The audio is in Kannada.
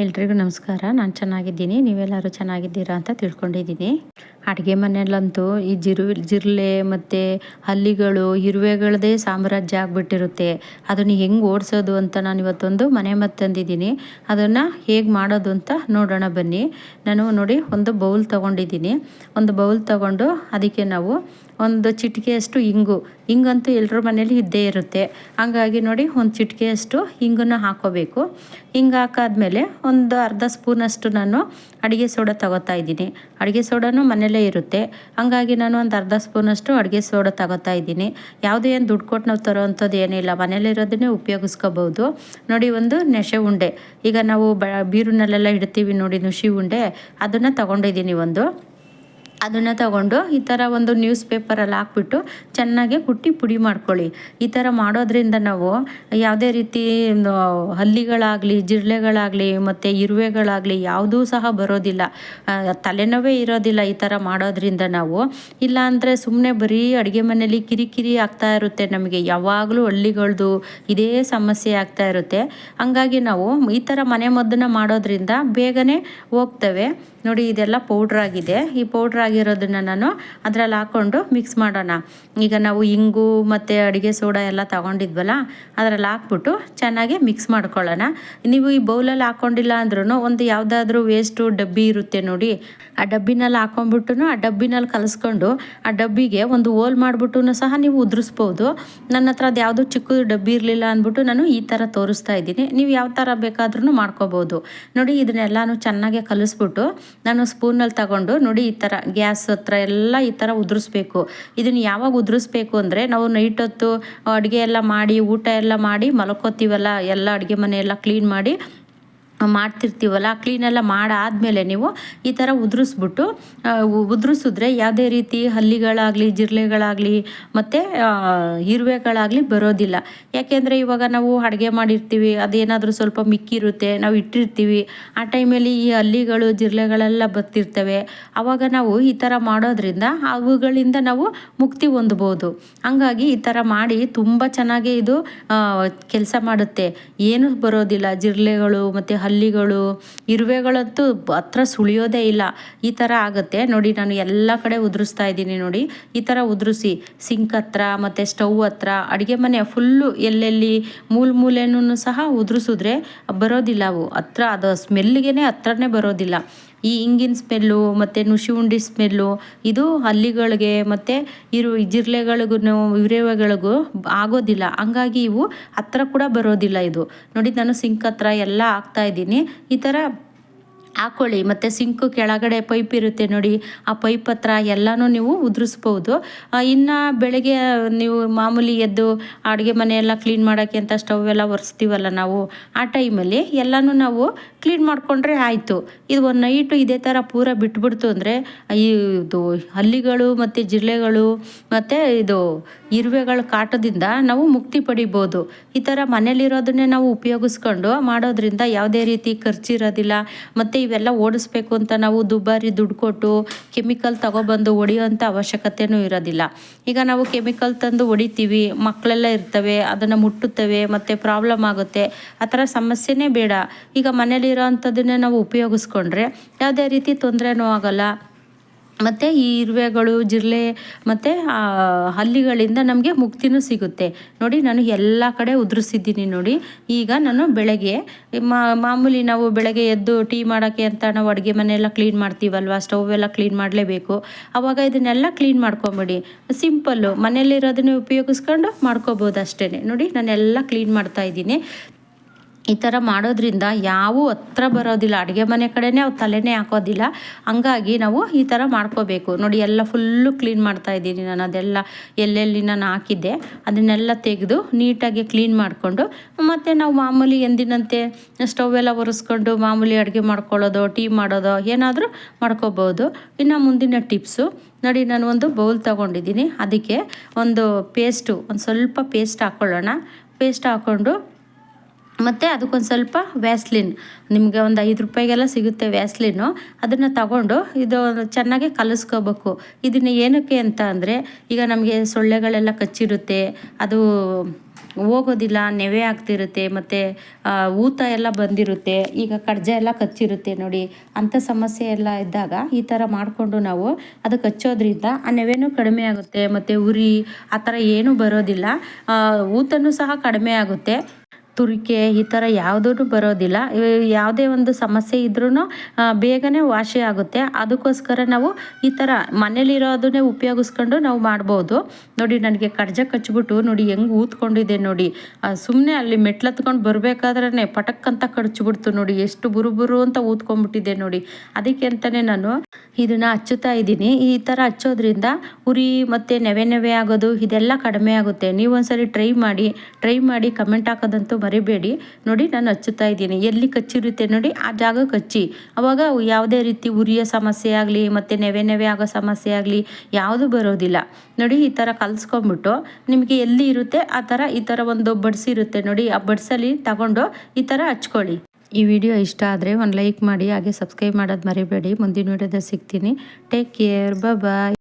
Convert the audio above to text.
ಎಲ್ರಿಗೂ ನಮಸ್ಕಾರ. ನಾನು ಚೆನ್ನಾಗಿದ್ದೀನಿ. ನೀವೆಲ್ಲರೂ ಚೆನ್ನಾಗಿದ್ದೀರಾ ಅಂತ ತಿಳ್ಕೊಂಡಿದ್ದೀನಿ. ಅಡುಗೆ ಮನೆಯಲ್ಲಂತೂ ಈ ಜಿರು, ಜಿರಲೆ ಮತ್ತು ಹಲ್ಲಿಗಳು, ಇರುವೆಗಳದೇ ಸಾಮ್ರಾಜ್ಯ ಆಗಿಬಿಟ್ಟಿರುತ್ತೆ. ಅದನ್ನು ಹೆಂಗೆ ಓಡಿಸೋದು ಅಂತ ನಾನು ಇವತ್ತೊಂದು ಮನೆ ತಂದಿದ್ದೀನಿ. ಅದನ್ನು ಹೇಗೆ ಮಾಡೋದು ಅಂತ ನೋಡೋಣ ಬನ್ನಿ. ನಾನು ನೋಡಿ ಒಂದು ಬೌಲ್ ತೊಗೊಂಡಿದ್ದೀನಿ. ಒಂದು ಬೌಲ್ ತೊಗೊಂಡು ಅದಕ್ಕೆ ನಾವು ಒಂದು ಚಿಟಿಕೆಯಷ್ಟು ಇಂಗು. ಹಿಂಗಂತೂ ಎಲ್ಲರ ಮನೇಲಿ ಇದ್ದೇ ಇರುತ್ತೆ. ಹಂಗಾಗಿ ನೋಡಿ ಒಂದು ಚಿಟಿಕೆಯಷ್ಟು ಹಿಂಗನ್ನು ಹಾಕೋಬೇಕು. ಹಿಂಗೆ ಹಾಕಾದ್ಮೇಲೆ ಒಂದು ಅರ್ಧ ಸ್ಪೂನಷ್ಟು ನಾನು ಅಡುಗೆ ಸೋಡಾ ತಗೋತಾ ಇದ್ದೀನಿ. ಅಡುಗೆ ಸೋಡಾನು ಮನೆಯಲ್ಲೇ ಇರುತ್ತೆ. ಹಂಗಾಗಿ ನಾನು ಒಂದು ಅರ್ಧ ಸ್ಪೂನಷ್ಟು ಅಡುಗೆ ಸೋಡಾ ತಗೋತಾ ಇದ್ದೀನಿ. ಯಾವುದೇ ಏನು ದುಡ್ಡು ಕೊಟ್ಟು ನಾವು ತರೋ ಅಂಥದ್ದು ಏನಿಲ್ಲ ಮನೇಲಿರೋದನ್ನೇ ಉಪಯೋಗಿಸ್ಕೋಬೋದು. ನೋಡಿ ಒಂದು ನೆಶೆ ಉಂಡೆ. ಈಗ ನಾವು ಬ ಬೀರುನಲ್ಲೆಲ್ಲ ಇಡ್ತೀವಿ ನೋಡಿ, ನುಷಿ ಉಂಡೆ. ಅದನ್ನು ತಗೊಂಡಿದ್ದೀನಿ ಒಂದು. ಅದನ್ನು ತಗೊಂಡು ಈ ಥರ ಒಂದು ನ್ಯೂಸ್ ಪೇಪರಲ್ಲಿ ಹಾಕ್ಬಿಟ್ಟು ಚೆನ್ನಾಗಿ ಕುಟ್ಟಿ ಪುಡಿ ಮಾಡ್ಕೊಳ್ಳಿ. ಈ ಥರ ಮಾಡೋದ್ರಿಂದ ನಾವು ಯಾವುದೇ ರೀತಿ ಹಲ್ಲಿಗಳಾಗಲಿ, ಜಿರಳೆಗಳಾಗಲಿ, ಮತ್ತು ಇರುವೆಗಳಾಗಲಿ ಯಾವುದೂ ಸಹ ಬರೋದಿಲ್ಲ. ತಲೆನೋವೇ ಇರೋದಿಲ್ಲ ಈ ಥರ ಮಾಡೋದ್ರಿಂದ ನಾವು. ಇಲ್ಲಾಂದರೆ ಸುಮ್ಮನೆ ಬರೀ ಅಡುಗೆ ಮನೇಲಿ ಕಿರಿಕಿರಿ ಆಗ್ತಾ ಇರುತ್ತೆ ನಮಗೆ. ಯಾವಾಗಲೂ ಹಳ್ಳಿಗಳದ್ದು ಇದೇ ಸಮಸ್ಯೆ ಆಗ್ತಾ ಇರುತ್ತೆ. ಹಂಗಾಗಿ ನಾವು ಈ ಥರ ಮನೆ ಮದ್ದನ್ನು ಮಾಡೋದ್ರಿಂದ ಬೇಗನೆ ಹೋಗ್ತವೆ. ನೋಡಿ, ಇದೆಲ್ಲ ಪೌಡ್ರಾಗಿದೆ ಈ ಪೌಡ್ರಾಗಿರೋದನ್ನು ನಾನು ಅದರಲ್ಲಿ ಹಾಕ್ಕೊಂಡು ಮಿಕ್ಸ್ ಮಾಡೋಣ. ಈಗ ನಾವು ಇಂಗು ಮತ್ತು ಅಡುಗೆ ಸೋಡಾ ಎಲ್ಲ ತಗೊಂಡಿದ್ವಲ್ಲ, ಅದರಲ್ಲಿ ಹಾಕ್ಬಿಟ್ಟು ಚೆನ್ನಾಗಿ ಮಿಕ್ಸ್ ಮಾಡ್ಕೊಳ್ಳೋಣ. ನೀವು ಈ ಬೌಲಲ್ಲಿ ಹಾಕ್ಕೊಂಡಿಲ್ಲ ಅಂದ್ರೂ ಒಂದು ಯಾವುದಾದ್ರೂ ವೇಸ್ಟು ಡಬ್ಬಿ ಇರುತ್ತೆ ನೋಡಿ. ಆ ಡಬ್ಬಿನಲ್ಲಿ ಹಾಕೊಂಡ್ಬಿಟ್ಟು ಆ ಡಬ್ಬಿನಲ್ಲಿ ಕಲಿಸ್ಕೊಂಡು ಆ ಡಬ್ಬಿಗೆ ಒಂದು ಹೋಲ್ ಮಾಡಿಬಿಟ್ಟು ಸಹ ನೀವು ಉದುರಿಸ್ಬೋದು. ನನ್ನ ಹತ್ರ ಅದು ಯಾವುದೂ ಚಿಕ್ಕ ಡಬ್ಬಿ ಇರಲಿಲ್ಲ ಅಂದ್ಬಿಟ್ಟು ನಾನು ಈ ಥರ ತೋರಿಸ್ತಾ ಇದ್ದೀನಿ. ನೀವು ಯಾವ ಥರ ಬೇಕಾದ್ರೂ ಮಾಡ್ಕೋಬೋದು. ನೋಡಿ, ಇದನ್ನೆಲ್ಲನೂ ಚೆನ್ನಾಗಿ ಕಲಿಸ್ಬಿಟ್ಟು ನಾನು ಸ್ಪೂನಲ್ಲಿ ತಗೊಂಡು ನೋಡಿ ಈ ಥರ ಗ್ಯಾಸ್ ಹತ್ರ ಎಲ್ಲ ಈ ಥರ ಉದುರಿಸ್ಬೇಕು. ಇದನ್ನು ಯಾವಾಗ ಉದುರಿಸ್ಬೇಕು ಅಂದರೆ ನಾವು ನೈಟ್ ಹೊತ್ತು ಅಡುಗೆ ಎಲ್ಲ ಮಾಡಿ ಊಟ ಎಲ್ಲ ಮಾಡಿ ಮಲ್ಕೋತೀವಲ್ಲ ಎಲ್ಲ ಅಡುಗೆ ಮನೆ ಎಲ್ಲ ಕ್ಲೀನ್ ಮಾಡಿ ಮಾಡ್ತಿರ್ತೀವಲ್ಲ ಕ್ಲೀನೆಲ್ಲ ಮಾಡಾದಮೇಲೆ ನೀವು ಈ ಥರ ಉದುರಿಸ್ಬಿಟ್ಟು ಉದುರಿಸಿದ್ರೆ ಯಾವುದೇ ರೀತಿ ಹಲ್ಲಿಗಳಾಗಲಿ, ಜಿರಳೆಗಳಾಗಲಿ, ಮತ್ತು ಇರುವೆಗಳಾಗಲಿ ಬರೋದಿಲ್ಲ. ಯಾಕೆಂದರೆ ಇವಾಗ ನಾವು ಅಡುಗೆ ಮಾಡಿರ್ತೀವಿ, ಅದೇನಾದರೂ ಸ್ವಲ್ಪ ಮಿಕ್ಕಿರುತ್ತೆ, ನಾವು ಇಟ್ಟಿರ್ತೀವಿ, ಆ ಟೈಮಲ್ಲಿ ಈ ಹಲ್ಲಿಗಳು, ಜಿರಳೆಗಳೆಲ್ಲ ಬರ್ತಿರ್ತವೆ. ಆವಾಗ ನಾವು ಈ ಥರ ಮಾಡೋದ್ರಿಂದ ಅವುಗಳಿಂದ ನಾವು ಮುಕ್ತಿ ಹೊಂದ್ಬೋದು. ಹಂಗಾಗಿ ಈ ಥರ ಮಾಡಿ ತುಂಬ ಚೆನ್ನಾಗಿ ಇದು ಕೆಲಸ ಮಾಡುತ್ತೆ. ಏನು ಬರೋದಿಲ್ಲ, ಜಿರಳೆಗಳು ಮತ್ತು ಹಲ್ಲಿಗಳು ಇರುವೆಗಳಂತೂ ಹತ್ರ ಸುಳಿಯೋದೇ ಇಲ್ಲ. ಈ ಥರ ಆಗುತ್ತೆ. ನೋಡಿ, ನಾನು ಎಲ್ಲ ಕಡೆ ಉದುರಿಸ್ತಾ ಇದ್ದೀನಿ ನೋಡಿ. ಈ ಥರ ಉದುರಿಸಿ, ಸಿಂಕ್ ಹತ್ರ ಮತ್ತು ಸ್ಟವ್ ಹತ್ರ, ಅಡುಗೆ ಮನೆ ಫುಲ್ಲು ಎಲ್ಲೆಲ್ಲಿ ಮೂಲ ಮೂಲೆನೂ ಸಹ ಉದುರಿಸಿದ್ರೆ ಬರೋದಿಲ್ಲ ಅವು. ಹತ್ರ ಅದು ಸ್ಮೆಲ್ಗೆ ಹತ್ರನೇ ಬರೋದಿಲ್ಲ. ಈ ಇಂಗಿನ ಸ್ಮೆಲ್ಲು, ಮತ್ತು ನುಷಿ ಉಂಡಿ ಸ್ಮೆಲ್ಲು, ಇದು ಹಲ್ಲಿಗಳಿಗೆ ಮತ್ತು ಇರು ಜಿರ್ಲೆಗಳಿಗೂ ವಿರೇವಗಳಿಗೂ ಆಗೋದಿಲ್ಲ. ಹಂಗಾಗಿ ಇವು ಹತ್ರ ಕೂಡ ಬರೋದಿಲ್ಲ ಇದು. ನೋಡಿ, ನಾನು ಸಿಂಕ್ ಹತ್ರ ಎಲ್ಲ ಇದ್ದೀನಿ. ಈ ಥರ ಹಾಕ್ಕೊಳ್ಳಿ ಮತ್ತು ಸಿಂಕು ಕೆಳಗಡೆ ಪೈಪ್ ಇರುತ್ತೆ ನೋಡಿ, ಆ ಪೈಪ್ ಹತ್ರ ಎಲ್ಲನೂ ನೀವು ಉದುರಿಸ್ಬೋದು. ಇನ್ನು ಬೆಳಗ್ಗೆ ನೀವು ಮಾಮೂಲಿ ಎದ್ದು ಅಡುಗೆ ಮನೆಯೆಲ್ಲ ಕ್ಲೀನ್ ಮಾಡೋಕ್ಕೆ ಅಂತ ಸ್ಟವ್ ಎಲ್ಲ ಒರೆಸ್ತೀವಲ್ಲ ನಾವು, ಆ ಟೈಮಲ್ಲಿ ಎಲ್ಲನೂ ನಾವು ಕ್ಲೀನ್ ಮಾಡಿಕೊಂಡ್ರೆ ಆಯಿತು. ಇದು ಒಂದು ನೈಟು ಇದೇ ಥರ ಪೂರ ಬಿಟ್ಬಿಡ್ತು ಅಂದರೆ ಇದು ಹಲ್ಲಿಗಳು ಮತ್ತು ಜಿರಳೆಗಳು ಮತ್ತು ಇದು ಇರುವೆಗಳ ಕಾಟದಿಂದ ನಾವು ಮುಕ್ತಿ ಪಡಿಬೋದು. ಈ ಥರ ಮನೇಲಿರೋದನ್ನೇ ನಾವು ಉಪಯೋಗಿಸ್ಕೊಂಡು ಮಾಡೋದ್ರಿಂದ ಯಾವುದೇ ರೀತಿ ಖರ್ಚಿರೋದಿಲ್ಲ ಮತ್ತು ಇವೆಲ್ಲ ಓಡಿಸ್ಬೇಕು ಅಂತ ನಾವು ದುಬಾರಿ ದುಡ್ಡು ಕೊಟ್ಟು ಕೆಮಿಕಲ್ ತಗೊಬಂದು ಹೊಡಿಯೋಂಥ ಅವಶ್ಯಕತೆಯೂ ಇರೋದಿಲ್ಲ. ಈಗ ನಾವು ಕೆಮಿಕಲ್ ತಂದು ಹೊಡಿತೀವಿ, ಮಕ್ಕಳೆಲ್ಲ ಇರ್ತವೆ, ಅದನ್ನು ಮುಟ್ಟುತ್ತವೆ, ಮತ್ತು ಪ್ರಾಬ್ಲಮ್ ಆಗುತ್ತೆ, ಆ ಥರ ಸಮಸ್ಯೆನೇ ಬೇಡ. ಈಗ ಮನೇಲಿರೋ ಅಂಥದ್ದನ್ನೇ ನಾವು ಉಪಯೋಗಿಸ್ಕೊಂಡ್ರೆ ಯಾವುದೇ ರೀತಿ ತೊಂದರೆನೂ ಆಗೋಲ್ಲ. ಮತ್ತು ಈ ಇರುವೆಗಳು, ಜಿರಳೆ ಮತ್ತು ಹಲ್ಲಿಗಳಿಂದ ನಮಗೆ ಮುಕ್ತಿನೂ ಸಿಗುತ್ತೆ. ನೋಡಿ, ನಾನು ಎಲ್ಲ ಕಡೆ ಉದುರಿಸಿದ್ದೀನಿ ನೋಡಿ. ಈಗ ನಾನು ಬೆಳಗ್ಗೆ ಮಾಮೂಲಿ ನಾವು ಬೆಳಗ್ಗೆ ಎದ್ದು ಟೀ ಮಾಡೋಕ್ಕೆ ಅಂತ ನಾವು ಅಡುಗೆ ಮನೆಯೆಲ್ಲ ಕ್ಲೀನ್ ಮಾಡ್ತೀವಲ್ವ? ಸ್ಟವ್ ಎಲ್ಲ ಕ್ಲೀನ್ ಮಾಡಲೇಬೇಕು. ಆವಾಗ ಇದನ್ನೆಲ್ಲ ಕ್ಲೀನ್ ಮಾಡ್ಕೊಂಬಿಡಿ. ಸಿಂಪಲ್ಲು ಮನೇಲಿರೋದನ್ನೇ ಉಪಯೋಗಿಸ್ಕೊಂಡು ಮಾಡ್ಕೋಬೋದು ಅಷ್ಟೇ ನೋಡಿ, ನಾನೆಲ್ಲ ಕ್ಲೀನ್ ಮಾಡ್ತಾಯಿದ್ದೀನಿ ಈ ಥರ ಮಾಡೋದ್ರಿಂದ ಯಾವೂ ಹತ್ರ ಬರೋದಿಲ್ಲ. ಅಡುಗೆ ಮನೆ ಕಡೆನೇ ಅವು ತಲೆನೇ ಹಾಕೋದಿಲ್ಲ. ಹಂಗಾಗಿ ನಾವು ಈ ಥರ ಮಾಡ್ಕೋಬೇಕು. ನೋಡಿ, ಎಲ್ಲ ಫುಲ್ಲು ಕ್ಲೀನ್ ಮಾಡ್ತಾ ಇದ್ದೀನಿ ನಾನು. ಅದೆಲ್ಲ ಎಲ್ಲೆಲ್ಲಿ ನಾನು ಹಾಕಿದ್ದೆ. ಅದನ್ನೆಲ್ಲ ತೆಗೆದು ನೀಟಾಗಿ ಕ್ಲೀನ್ ಮಾಡಿಕೊಂಡು, ಮತ್ತು ನಾವು ಮಾಮೂಲಿ ಎಂದಿನಂತೆ ಸ್ಟವ್ ಎಲ್ಲ ಒರೆಸ್ಕೊಂಡು ಮಾಮೂಲಿ ಅಡುಗೆ ಮಾಡ್ಕೊಳ್ಳೋದು ಟೀ ಮಾಡೋದು ಏನಾದರೂ ಮಾಡ್ಕೋಬೋದು. ಇನ್ನು ಮುಂದಿನ ಟಿಪ್ಸು ನೋಡಿ, ನಾನು ಒಂದು ಬೌಲ್ ತೊಗೊಂಡಿದ್ದೀನಿ. ಅದಕ್ಕೆ ಒಂದು ಪೇಸ್ಟು ಒಂದು ಸ್ವಲ್ಪ ಪೇಸ್ಟ್ ಹಾಕ್ಕೊಳ್ಳೋಣ ಪೇಸ್ಟ್ ಹಾಕ್ಕೊಂಡು ಮತ್ತು ಅದಕ್ಕೊಂದು ಸ್ವಲ್ಪ ವ್ಯಾಸ್ಲಿನ್ ನಿಮಗೆ ಒಂದು ಐದು ರೂಪಾಯಿಗೆಲ್ಲ ಸಿಗುತ್ತೆ ವ್ಯಾಸ್ಲಿನ್ನು ಅದನ್ನು ತಗೊಂಡು ಇದು ಚೆನ್ನಾಗಿ ಕಲಿಸ್ಕೋಬೇಕು. ಇದನ್ನು ಏನಕ್ಕೆ ಅಂತ ಅಂದರೆ, ಈಗ ನಮಗೆ ಸೊಳ್ಳೆಗಳೆಲ್ಲ ಕಚ್ಚಿರುತ್ತೆ, ಅದು ಹೋಗೋದಿಲ್ಲ, ನೆವೆ ಆಗ್ತಿರುತ್ತೆ, ಮತ್ತು ಊತ ಎಲ್ಲ ಬಂದಿರುತ್ತೆ, ಈಗ ಕಡ್ಜ ಎಲ್ಲ ಕಚ್ಚಿರುತ್ತೆ ನೋಡಿ ಅಂಥ ಸಮಸ್ಯೆ ಎಲ್ಲ ಇದ್ದಾಗ ಈ ಥರ ಮಾಡಿಕೊಂಡು ನಾವು ಅದು ಕಚ್ಚೋದ್ರಿಂದ ಆ ನೆವೆನೂ ಕಡಿಮೆ ಆಗುತ್ತೆ, ಮತ್ತು ಉರಿ, ಆ ಥರ ಏನೂ ಬರೋದಿಲ್ಲ. ಊತನೂ ಸಹ ಕಡಿಮೆ ಆಗುತ್ತೆ. ತುರಿಕೆ ಈ ಥರ ಯಾವುದೂ ಬರೋದಿಲ್ಲ. ಯಾವುದೇ ಒಂದು ಸಮಸ್ಯೆ ಇದ್ರೂ ಬೇಗನೆ ವಾಸಿ ಆಗುತ್ತೆ. ಅದಕ್ಕೋಸ್ಕರ ನಾವು ಈ ಥರ ಮನೇಲಿರೋದನ್ನೇ ಉಪಯೋಗಿಸ್ಕೊಂಡು ನಾವು ಮಾಡ್ಬೋದು. ನೋಡಿ, ನನಗೆ ಕಡ್ಜ ಕಚ್ಚಿಬಿಟ್ಟು ನೋಡಿ ಹೆಂಗೆ ಊದ್ಕೊಂಡಿದೆ ನೋಡಿ. ಸುಮ್ಮನೆ ಅಲ್ಲಿ ಮೆಟ್ಲತ್ಕೊಂಡು ಬರಬೇಕಾದ್ರೆ ಪಟಕ್ ಅಂತ ಕಡ್ಚಿಬಿಡ್ತು ನೋಡಿ. ಎಷ್ಟು ಬುರು ಬುರು ಅಂತ ಊದ್ಕೊಂಡ್ಬಿಟ್ಟಿದೆ ನೋಡಿ. ಅದಕ್ಕೆ ಅಂತಲೇ ನಾನು ಇದನ್ನು ಹಚ್ಚುತ್ತಾ ಇದ್ದೀನಿ. ಈ ಥರ ಹಚ್ಚೋದ್ರಿಂದ ಉರಿ ಮತ್ತು ನೆವೆ ನೆವೆ ಆಗೋದು, ಇದೆಲ್ಲ ಕಡಿಮೆ ಆಗುತ್ತೆ. ನೀವು ಒಂದ್ಸರಿ ಟ್ರೈ ಮಾಡಿ ಟ್ರೈ ಮಾಡಿ ಕಮೆಂಟ್ ಹಾಕೋದಂತೂ ಮರಿಬೇಡಿ ನೋಡಿ, ನಾನು ಹಚ್ಚುತ್ತಾ ಇದ್ದೀನಿ. ಎಲ್ಲಿ ಕಚ್ಚಿರುತ್ತೆ ನೋಡಿ, ಆ ಜಾಗ ಕಚ್ಚಿ. ಅವಾಗ ಯಾವುದೇ ರೀತಿ ಉರಿಯ ಸಮಸ್ಯೆ ಆಗಲಿ, ಮತ್ತು ನೆವೆ ನೆವೆ ಆಗೋ ಸಮಸ್ಯೆ ಆಗಲಿ, ಯಾವುದು ಬರೋದಿಲ್ಲ. ನೋಡಿ, ಈ ಥರ ಕಲಿಸ್ಕೊಂಬಿಟ್ಟು ನಿಮಗೆ ಎಲ್ಲಿ ಇರುತ್ತೆ, ಆ ಥರ ಈ ಥರ ಒಂದು ಬಡ್ಸಿರುತ್ತೆ ನೋಡಿ, ಆ ಬಡ್ಸಲ್ಲಿ ತಗೊಂಡು ಈ ಥರ ಹಚ್ಕೊಳ್ಳಿ. ಈ ವಿಡಿಯೋ ಇಷ್ಟ ಆದರೆ ಒಂದು ಲೈಕ್ ಮಾಡಿ, ಹಾಗೆ ಸಬ್ಸ್ಕ್ರೈಬ್ ಮಾಡೋದು ಮರಿಬೇಡಿ. ಮುಂದಿನ ವಿಡಿಯೋದಲ್ಲಿ ಸಿಗ್ತೀನಿ. Take care bye